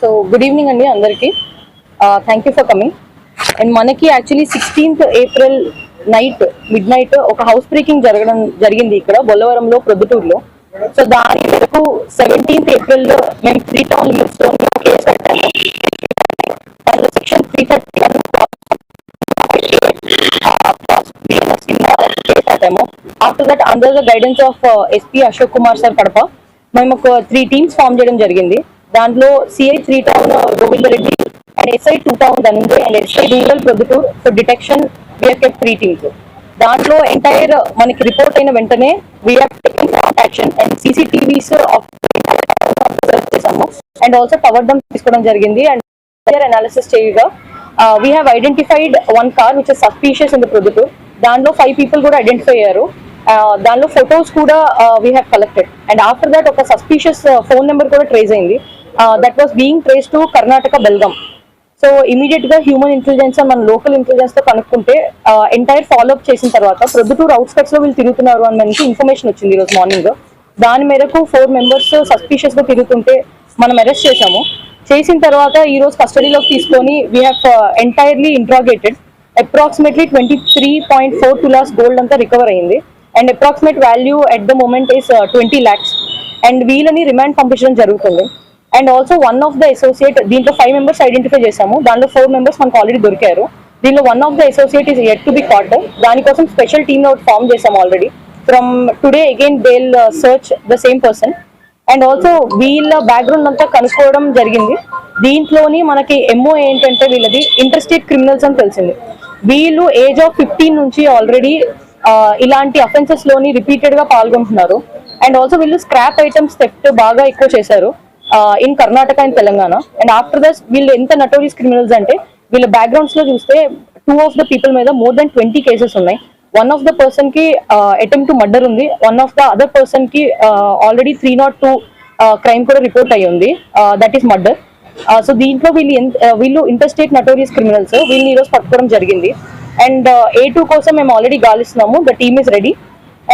So good evening అండి అందరికీ. Thank you for coming and మనకి actually sixteenth April night midnight ఒక house breaking జరగడం జరిగింది ఇక్కడ బొల్లవరంలో ప్రొద్దుటూరులో. సో దాని వరకు సెవెంటీన్త్ ఏప్రిల్లో మేము త్రీ టౌన్లో case section three thirty after that under the guidance of SP Ashok Kumar sir Kadapa మేము ఒక త్రీ టీమ్స్ ఫామ్ చేయడం జరిగింది. దాంట్లో CI three town Govindareddy and SI two town Dhananjay and SI rural Proddatur for detection we are kept three teams దాంట్లో entire మనకి report అయిన వెంటనే we are taking action and CCTVs చేసాము and also tower dump తీసుకోవడం జరిగింది. And analysis చేయగా we have identified one car which is suspicious in the Proddatur దాంట్లో five people కూడా ఐడెంటిఫై అయ్యారు. దాంట్లో దానిలో ఫొటోస్ కూడా we have collected and after that ఒక సస్పీషియస్ ఫోన్ నెంబర్ కూడా ట్రేస్ అయింది. That was being trace to Karnataka Belgaum so ఇమీడియట్గా హ్యూమన్ ఇంటెలిజెన్స్ మన లోకల్ ఇంటెలిజెన్స్తో కనుక్కుంటే ఎంటైర్ ఫాలో అప్ చేసిన తర్వాత ప్రొద్దుటూరు అవుట్స్కట్స్లో వీళ్ళు తిరుగుతున్నారు అని మనకి ఇన్ఫర్మేషన్ వచ్చింది ఈరోజు మార్నింగ్ దాని మేరకు ఫోర్ మెంబర్స్ సస్పీషియస్గా తిరుగుతుంటే మనం అరెస్ట్ చేశాము. చేసిన తర్వాత ఈ రోజు కస్టడీలోకి తీసుకొని we have entirely interrogated approximately twenty three point four tolas gold అంతా రికవర్ అయింది. And approximate value at the moment is twenty lakhs and వీళ్ళని రిమాండ్ పంపించడం జరుగుతుంది. And also one of the associate దీంట్లో ఫైవ్ మెంబర్స్ ఐడెంటిఫై చేశాము. దాంట్లో four members మనకు already దొరికారు. దీనిలో one of the associate is at to be caught దానికోసం స్పెషల్ టీమ్ అవుట్ ఫామ్ చేశాము already from today again they'll search the same person and also వీళ్ళ background అంతా కనుక్కోవడం జరిగింది. దీంట్లోని మనకి ఎంఓ ఏంటంటే వీళ్ళది ఇంటర్స్టేట్ క్రిమినల్స్ అని తెలిసింది. వీళ్ళు ఏజ్ ఆఫ్ ఫిఫ్టీన్ నుంచి ఆల్రెడీ uh, ఇలాంటి అఫెన్సెస్లోని రిపీటెడ్గా పాల్గొంటున్నారు. అండ్ ఆల్సో వీళ్ళు స్క్రాప్ ఐటమ్స్ థెఫ్ట్ బాగా ఎక్కువ చేశారు. In Karnataka and Telangana and after this వీళ్ళు ఎంత నటోరియస్ క్రిమినల్స్ అంటే వీళ్ళ బ్యాక్గ్రౌండ్స్లో చూస్తే టూ ఆఫ్ ద పీపుల్ మీద మోర్ దెన్ ట్వంటీ కేసెస్ ఉన్నాయి. వన్ ఆఫ్ ద పర్సన్కి అటెంప్ట్ టు మర్డర్ ఉంది. వన్ ఆఫ్ ద అదర్ పర్సన్కి already three not two crime కూడా రిపోర్ట్ అయ్యి ఉంది. దట్ ఈస్ మర్డర్ సో దీంట్లో వీళ్ళు వీళ్ళు ఇంటర్ వీళ్ళు ఇంటర్స్టేట్ నటోరియస్ క్రిమినల్స్ వీళ్ళని ఈరోజు పట్టుకోవడం జరిగింది. అండ్ ఏ టూ కోసం మేము already గాలిస్తున్నాము. The team is ready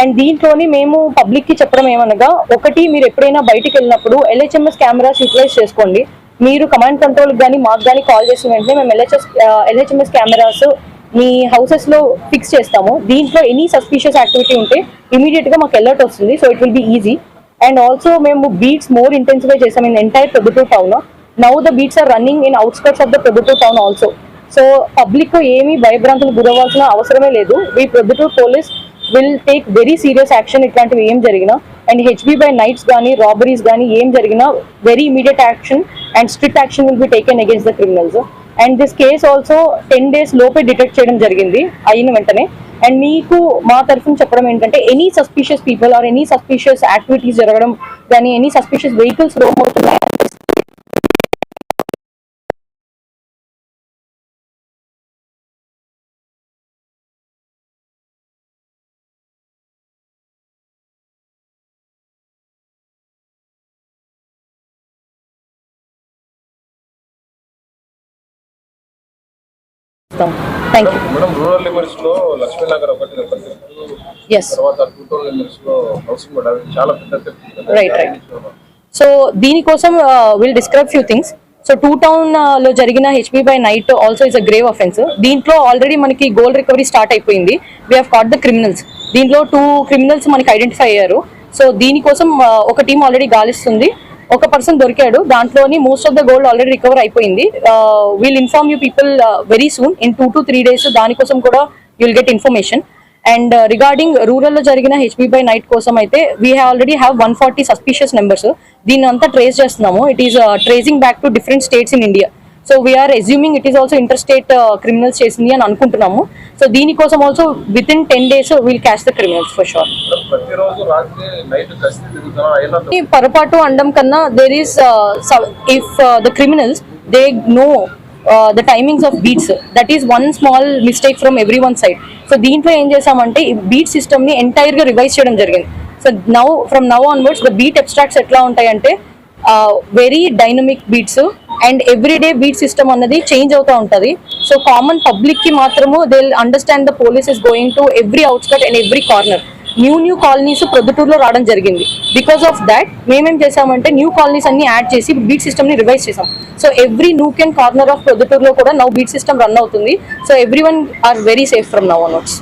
and దీంట్లోని మేము పబ్లిక్కి చెప్పడం ఏమనగా ఒకటి మీరు ఎప్పుడైనా బయటికి వెళ్ళినప్పుడు ఎల్హెచ్ఎంఎస్ కెమెరాస్ యూటిలైజ్ చేసుకోండి. మీరు కమాండ్ కంట్రోల్ కానీ మాకు కానీ కాల్ చేసిన వెంటనే మేము ఎల్హెచ్ఎస్ ఎల్హెచ్ఎంఎస్ కెమెరాస్ మీ హౌసెస్లో ఫిక్స్ చేస్తాము. దీంట్లో ఎనీ సస్పీషియస్ యాక్టివిటీ ఉంటే ఇమీడియట్గా మాకు అలర్ట్ వస్తుంది. So it will be easy and also మేము బీట్స్ మోర్ ఇంటెన్సిఫై చేసాం ఇన్ ఎంటైర్ ప్రభుత్వ town now the beats are running in outskirts of the ప్రభుత్వ టౌన్ ఆల్సో సో పబ్లిక్ ఏమీ భయభ్రాంతులు గురవ్వాల్సిన అవసరమే లేదు. ఈ ప్రభుత్వ police will take very serious action ఇట్లాంటివి ఏం జరిగినా. అండ్ హెచ్బి బై నైట్స్ కానీ రాబరీస్ కానీ ఏం జరిగినా very immediate action and strict action will be taken against the criminals and this case also ten days లోపే డిటెక్ట్ చేయడం జరిగింది అయిన వెంటనే. అండ్ మీకు మా తరఫున చెప్పడం ఏంటంటే any suspicious people or any suspicious activities జరగడం కానీ ఎనీ సస్పీషియస్ వెహికల్స్ రోమ్ అవుతున్నాయి Right, right. సో దీనికోసం will describe few things so two టౌన్లో జరిగిన HB by night also is a grave offence దీంట్లో ఆల్రెడీ మనకి గోల్డ్ రికవరీ స్టార్ట్ అయిపోయింది. We have caught the criminals దీంట్లో టూ క్రిమినల్స్ మనకి identify అయ్యారు. సో దీనికోసం uh, ఒక టీం ఆల్రెడీ గాలిస్తుంది. ఒక పర్సన్ దొరికాడు. దాంట్లోని most of the gold already recover అయిపోయింది. We'll inform you people very soon in two to three days దానికోసం కూడా you'll get information and regarding రూరల్లో జరిగిన హెచ్బి బై నైట్ కోసం అయితే we have already have one forty suspicious numbers దీన్ని అంతా trace చేస్తున్నాము it is tracing back to different states in India so we are assuming it is also inter state criminals చేసింది అని అనుకుంటున్నాము. So దీనికోసం also with in ten days we'll catch the criminals for sure ఈ పొరపాటు అండం కన్నా there is if the criminals they know the timings of beats that is one small mistake from every one side so దీంట్లో ఏం చేసామంటే ఈ beat సిస్టమ్ని ఎంటైర్గా revise చేయడం జరిగింది. So now from now onwards the beat abstracts ఎట్లా ఉంటాయంటే very dynamic beats and every day beat system అన్నది చేంజ్ అవుతూ ఉంటుంది. సో కామన్ పబ్లిక్కి మాత్రము they understand the police is going to every outskirt and every corner new new colonies ప్రొద్దుటూరులో రావడం జరిగింది. బికాస్ ఆఫ్ దాట్ మేమేం చేసామంటే న్యూ కాలనీస్ అన్ని యాడ్ చేసి బీట్ సిస్టమ్ని రివైజ్ చేసాం so every nook and corner of ప్రొద్దుటూరులో కూడా నౌ బీట్ సిస్టమ్ రన్ అవుతుంది. So every one are very safe from now onwards